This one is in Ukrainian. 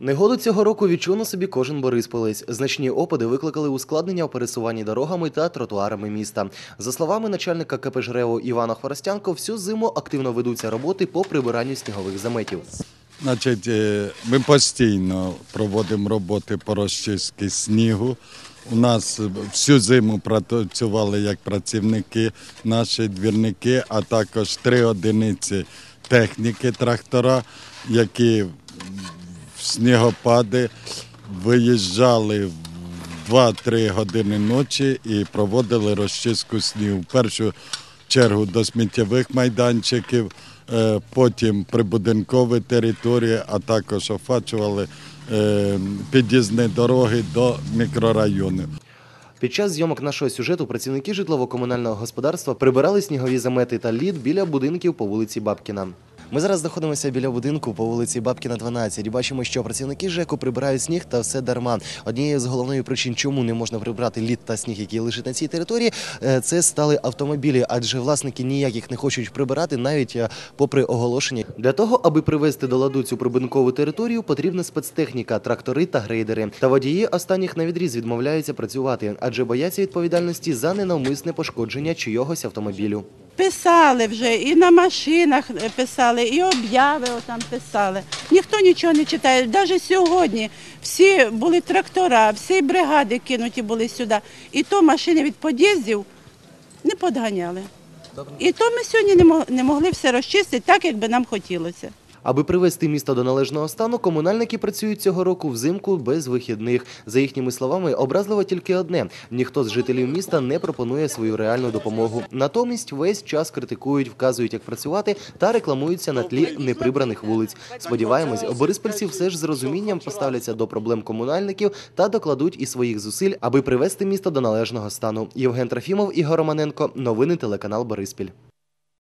Негоду цього року відчув на собі кожен борисполець. Значні опади викликали ускладнення у пересуванні дорогами та тротуарами міста. За словами начальника КП «Жрево» Івана Хворостянко, всю зиму активно ведуться роботи по прибиранню снігових заметів. Значить, е, ми постійно проводимо роботи по розчистці снігу. У нас всю зиму працювали як працівники, наші двірники, а також три одиниці техніки трактора, які снігопади виїжджали в 2-3 години ночі і проводили розчистку снігу. В першу чергу до сміттєвих майданчиків, е, потім прибудинкові території, а також офачували е, під'їзні дороги до мікрорайонів. Під час зйомок нашого сюжету працівники житлово-комунального господарства прибирали снігові замети та лід біля будинків по вулиці Бабкіна. Ми зараз знаходимося біля будинку по вулиці Бабкіна, 12 і бачимо, що працівники ЖЕКу прибирають сніг та все дарма. Однією з головних причин, чому не можна прибрати лід та сніг, який лежить на цій території, е, це стали автомобілі, адже власники ніяких не хочуть прибирати, навіть е, попри оголошення. Для того, аби привести до ладу цю прибудинкову територію, потрібна спецтехніка, трактори та грейдери. Та водії останніх на відріз відмовляються працювати, адже бояться відповідальності за ненавмисне пошкодження чийогось автомобілю. Писали вже, і на машинах писали, і обяви там писали. Ніхто нічого не читає. Навіть сьогодні всі були трактора, всі бригади кинуті були сюди. І то машини від під'їздів не подганяли. І то ми сьогодні не не могли все розчистити так, як би нам хотілося. Аби привести місто до належного стану, комунальники працюють цього року взимку без вихідних. За їхніми словами, образливо тільки одне: ніхто з жителів міста не пропонує свою реальну допомогу. Натомість весь час критикують, вказують, як працювати та рекламуються на тлі неприбраних вулиць. Сподіваємось, бориспільці все ж з розумінням поставляться до проблем комунальників та докладуть і своїх зусиль, аби привести місто до належного стану. Євген Трофімов, Ігор Романенко. Новини телеканал Бориспіль.